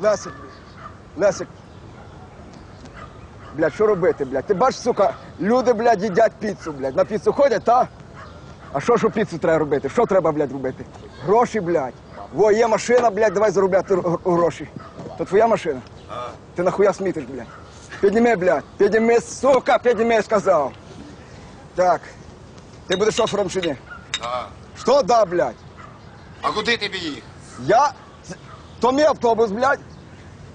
Лесик, Лесик. Блядь, що робити, блядь? Ти бачиш, сука, люди, блядь, їдять піцу, блядь. На піцу ходять, та? А що ж у піцу треба робити? Що треба, блядь, робити? Гроші, блядь. Во, є машина, блядь, давай заробляти гроші. То твоя машина? Ти нахуя смітиш, блядь? Підніми, блядь. Підніми, сука, підніми, сказав. Так. Ти будеш шофером чи ні? А, Що да, блядь? а куди тобі їх? Я. То мій автобус, блядь.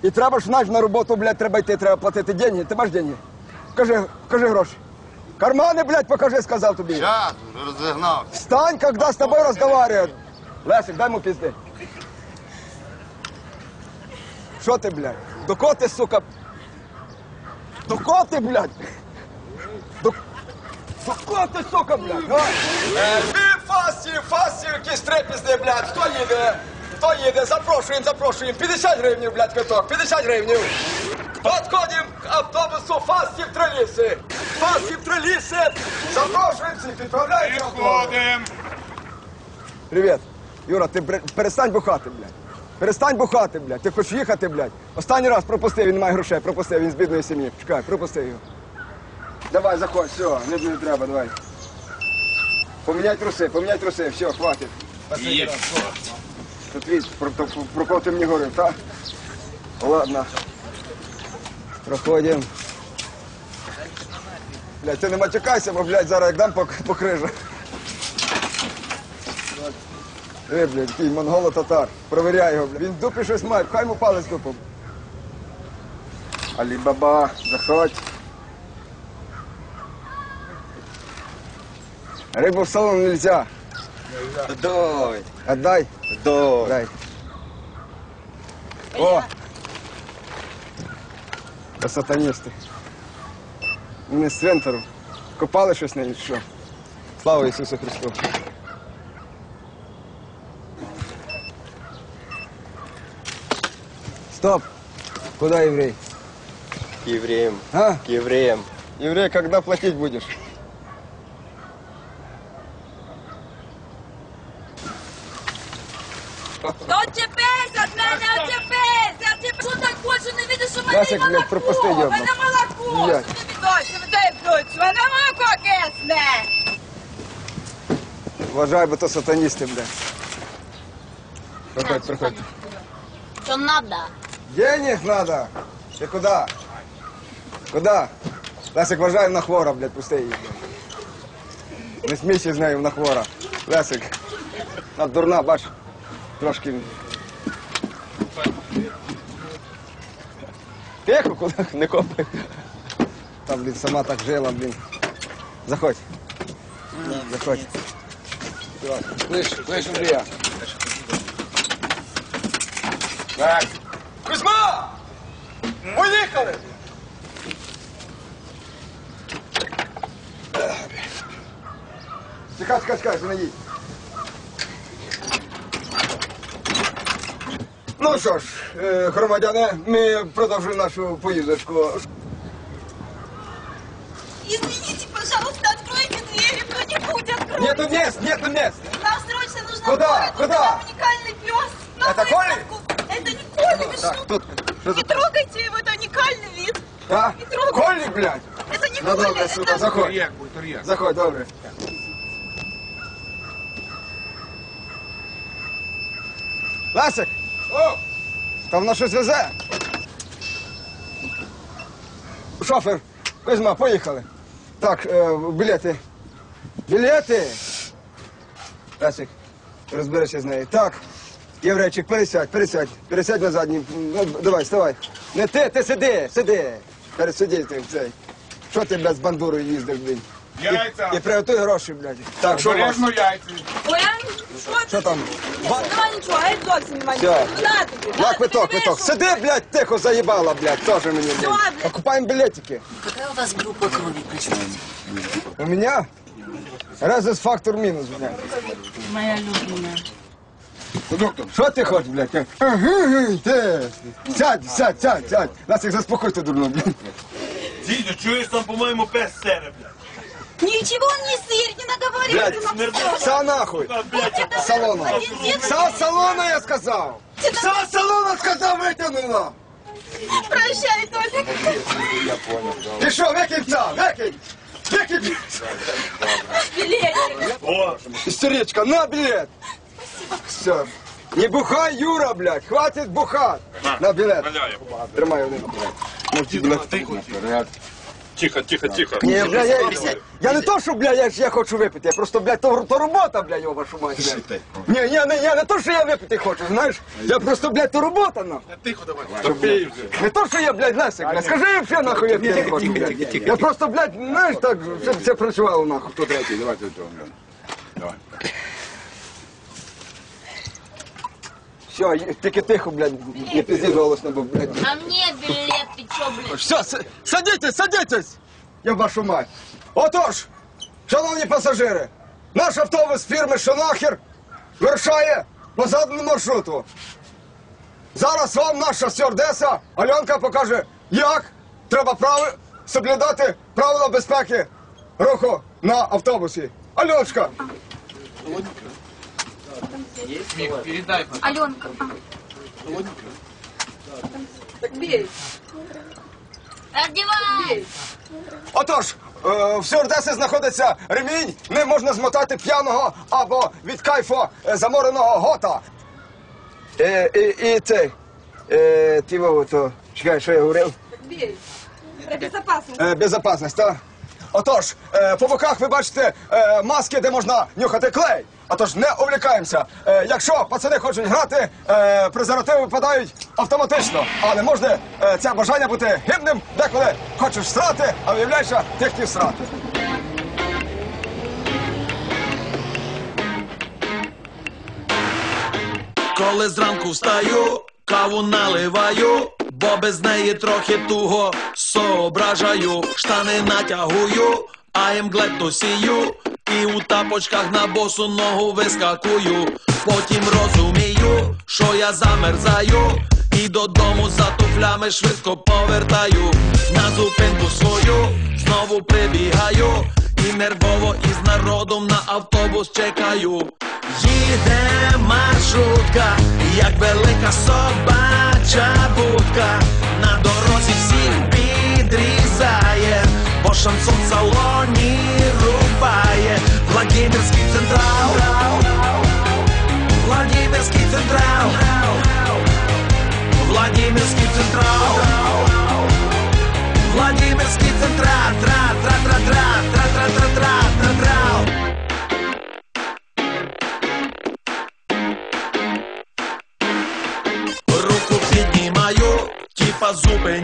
І треба ж знаєш, на роботу, блядь, треба йти, треба платити деньги. Ти маєш деньги? Кажи, кажи гроші. Кармани, блядь, покажи, сказав тобі. Щас, вже розігнав. Встань, когда с тобой разговаривают. Лесик, дай ему пизды. Що ти, блядь? До кого ти, сука? До кого ти, блядь? До, до кого ти, сука, блядь? А? Е, фасі, фасі, якісь три пізди, блядь. Хто їде? Хто їде? Запрошуємо, запрошуємо. 50 гривень, блядь, квиток. 50 гривень. Подходим к автобусу фастів троліси. Фастів троліси. Запрошуємо всіх, відправляйте автобус. Привіт. Юра, ти бре- перестань бухати, блядь. Перестань бухати, блядь. Ти хочеш їхати, блядь. Останній раз пропусти, він не має грошей, пропусти, він з бідної сім'ї. Чекай, пропусти його. Давай, заходь, все, не, не треба, давай. Поміняй труси, поміняй труси, все, хватить. Є. Тут від, про, про, про кого ти мені говорив, так? Ладно. Проходимо. Блядь, ти не матюкайся, бо, блядь, зараз як дам по, по крижах. Е, блядь, який монголо-татар. Провіряй його, блядь. Він в дупі щось має, пхай йому палець дупом. Алі-баба, заходь. Рибу в салон нельзя. Дай, Отдай. дай. Дай. О! Це сатаністи. Вони з цвинтару. Копали щось на що? Слава Ісусу Христу. Стоп! Куда еврей? К евреям, А? к евреям. Еврей, когда платить будешь? Отчепись от мене, отчепись! Я тебе що так хочу, не видиш, в мене Лесик, є блядь, пропусти, молоко! Мене молоко! Блядь. Що тобі досі, дай вдуть, мене молоко кисне! Вважай, бо то сатаністи, бля. Проходь, проходь. Що надо? Денег надо. Ты куда? Куда? Лесик, вважай на хвора, блядь, пусти її. блядь. Не смійся з нею на хвора. Лесик. Вона дурна, бач. Трошки. Тихо, куди? Не копай. Там, блін, сама так жила, блін. Заходь. Заходь. Слышь, слышь, Андрія. Так. Кузьма! Поїхали! Чекай, чекай, чекай, не. Ну що ж, е, громадяни, ми продовжуємо нашу поїздочку. Извините, пожалуйста, откройте двери, кто-нибудь откройте! Нету мест, нету мест! Нам срочно нужно Куда? в город, Куда? там уникальный пес! На Это Коля? выставку. Это не Коля, вы Так, что? тут. Що Не тут? трогайте его, это уникальный вид! А? Не трогай. Колі, блядь! Это не Ну Коля, добре, сука, это... заходь. Тур'як, будь тур'як. Заходь, добре. Ласик! О! Там воно щось везе. Шофер, Кузьма, поїхали. Так, е, білети. Білети! Ласик, розберешся з нею. Так, єврейчик, пересядь, пересядь, пересядь на задній. Ну, давай, вставай. Не ти, ти сиди, сиди. Пересиди ти цей. Що ти, блядь, з бандурою їздиш, блін? Яйця. І, приготуй гроші, блядь. Так, що у вас? Яйця. Ой, я... Що Що там? Ба- Нема нічого, геть зовсім нема Все. нічого. На тобі, На на квиток, тобі, квиток. що? Сиди, блядь, тихо заїбала, блядь, тоже мені, блядь. блядь? Покупаем билетики. Какая у вас группа крови, почему? У меня резус фактор минус, блядь. Моя любимая. Доктор, що ти хочеш, блядь? Ти. Сядь, сядь, сядь, сядь. Нас їх заспокойте, дурно, блядь. Дідю, чуєш там, по-моєму, пес сере, бля. Ничего он не сыр, не наговорил. Блядь, са нахуй. Салона. Са салона, я сказал. Са салона, сказал, вытянула. Прощай, Толик. Я понял. Ты что, выкинь са, выкинь. Выкинь. Билетик. О, истеричка, на билет. Спасибо. Все. Не бухай, Юра, блядь, хватит бухать. На, билет. Тримай, вони на білет. Можете, блядь. Тихо, тихо. Ні, бля, я, я не то, що, бля, я, ж- я хочу випити, я просто, блядь, то, то робота, бля, його вашу мать, блядь. Ні, ні, не, я не то, що я випити хочу, знаєш, я просто, блядь, то робота, ну. Топей вже. Не то, що я, блядь, Лесик, блядь, скажи їм, що нахуй я п'яний хочу, блядь. Я просто, блядь, знаєш, так, все, все працювало, нахуй. Хто третій? Давайте цього. Давай. Все, тільки тихо, блядь, не пізди голосно, бо, блядь. А мне ты чё, блядь? Все, садитесь, садитесь! Я вашу мать. Отож, шановні пасажири, наш автобус фірми Шонахер вирушає по заданому маршруту. Зараз вам наша стюардеса Альонка покаже, як треба прави, соблюдати правила безпеки руху на автобусі. Альоночка, Аленка. Одевай! Отож, е, в стюардеси знаходиться ремінь, не можна змотати п'яного або від кайфу е, замореного гота. Е, і, і це, е, ти Вова, то, чекай, що я говорив? Про безопасность. Е, безопасність, так? Отож, е, по боках ви бачите е, маски, де можна нюхати клей. Отож, не увлікаємося. Е, якщо пацани хочуть грати, е, презервативи випадають автоматично. Але можна е, це бажання бути гибним, деколи хочеш срати, а виявляєшся, ти хотів срати. Коли зранку встаю, каву наливаю, бо без неї трохи туго соображаю, штани натягую, а емглетто сію, і у тапочках на босу ногу вискакую. Потім розумію, що я замерзаю, і додому за туфлями швидко повертаю. На зупинку свою знову прибігаю, і нервово із народом на автобус чекаю. Їде маршрутка, як велика собача будка, на дорозі всіх підрізає, бо шансон в салоні Владимирський централ, Владимирський централ, Владимирський централ, Владимирський централ, тра, тра, тра, тра, тра, тра, тра, тра, тра, тра. Руку піднімаю, тіпа зупиняю, і в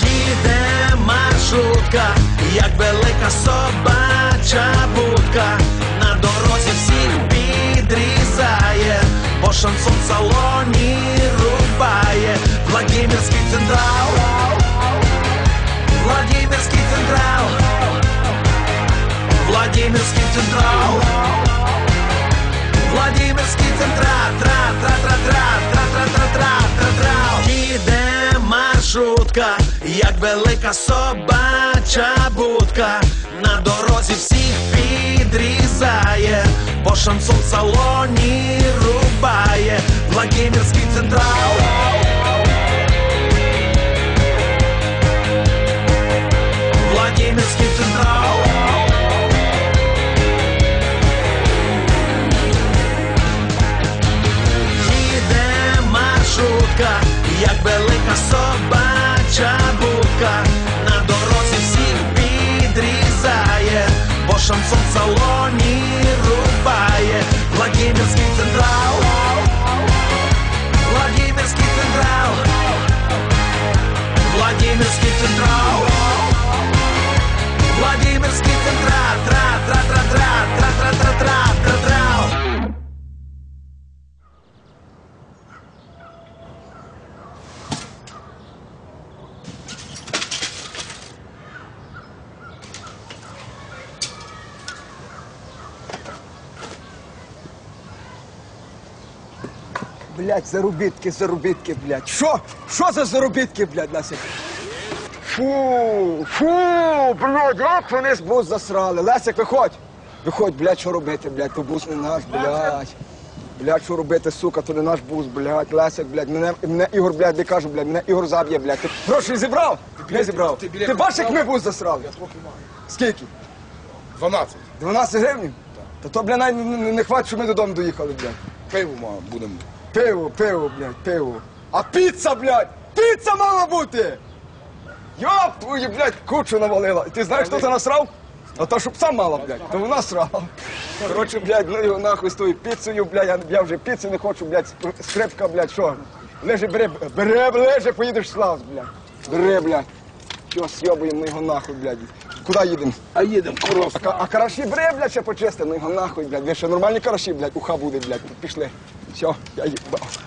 Їде маршрутка, як велика собача будка, на дорозі всіх підрізає, бо шансон в салоні рубає, Владимирський централ, Владимирський централ, Владимирський централ, Владимирський централ, тра, тра, тра, тра, тра, тра, тра, тра, тра, тра. Маршрутка, як велика собача будка, на дорозі всіх підрізає, бо шансон салоні рубає, Владимирський централ. Шансон-салон блядь, заробітки, заробітки, блядь. Що? Що за заробітки, блядь, Лесик? Фу, фу, блядь, як вони з бус засрали. Лесик, виходь. Виходь, блядь, що робити, блядь, то бус не наш, блядь. Блядь, що робити, сука, то не наш бус, блядь, Лесик, блядь, мене, мене Ігор, блядь, не кажу, блядь, мене Ігор заб'є, блядь. Ти гроші зібрав? Не зібрав. Ти бачиш, як ми бус засрали? Скільки? 12. 12 гривень? Та то, блядь, навіть не, не, не хватить, що ми додому доїхали, блядь. Пиво ма, будемо. Пиво, пиво, блядь, пиво. А піца, блядь! Піца мала бути! Йоп, твою, блядь, кучу навалила. І ти знаєш, хто це насрав? А то, щоб сам мала, блядь, то вона срала. Коротше, блядь, ну його нахуй з тою піцею, блядь, я, я вже піци не хочу, блядь, скрипка, блядь, що? Лежи, бери, бери, лежи, поїдеш в Славс, блядь. Бери, блядь. Що, сьобуємо ми його нахуй, блядь. Куди їдемо? А їдемо в А, а караші бери, блядь, ще почисти, ну його нахуй, блядь. Ви ще нормальні караші, блядь, уха буде, блядь. Пішли. Все, я їбав.